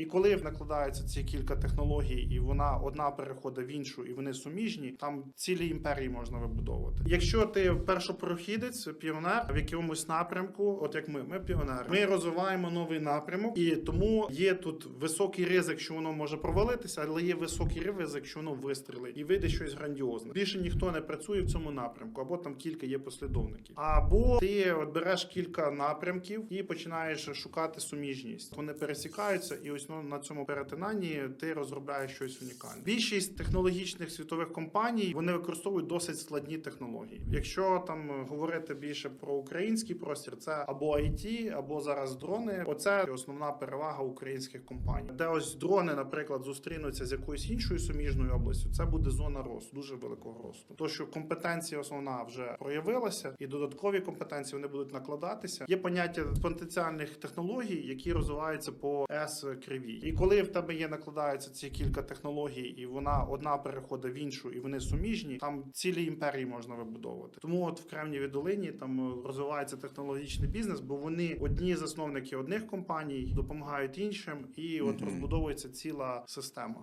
І коли накладаються ці кілька технологій, і вона одна переходить в іншу, і вони суміжні, там цілі імперії можна вибудовувати. Якщо ти першопрохідець, піонер в якомусь напрямку, от як ми, ми піонери, ми розвиваємо новий напрямок, і тому є тут високий ризик, що воно може провалитися, але є високий ризик, що воно вистрілить і вийде щось грандіозне. Більше ніхто не працює в цьому напрямку, або там кілька є послідовників. Або ти от береш кілька напрямків і починаєш шукати суміжність. Вони пересікаються, і ось ну, на цьому перетинанні ти розробляєш щось унікальне. Більшість технологічних світових компаній вони використовують досить складні технології. Якщо там говорити більше про український простір, це або IT, або зараз дрони. Оце основна перевага українських компаній. Де ось дрони, наприклад, зустрінуться з якоюсь іншою суміжною областю, це буде зона росту, дуже великого росту. То що компетенція основна вже проявилася, і додаткові компетенції вони будуть накладатися. Є поняття потенціальних технологій, які розвиваються по с кривій. І коли в тебе є накладаються ці кілька технологій, і вона одна переходить в іншу, і вони суміжні, там цілі імперії можна вибудовувати. Тому от в Кремнієвій долині там е, розвивається технологічний бізнес, бо вони одні засновники одних компаній допомагають іншим, і от Мгм. розбудовується ціла система.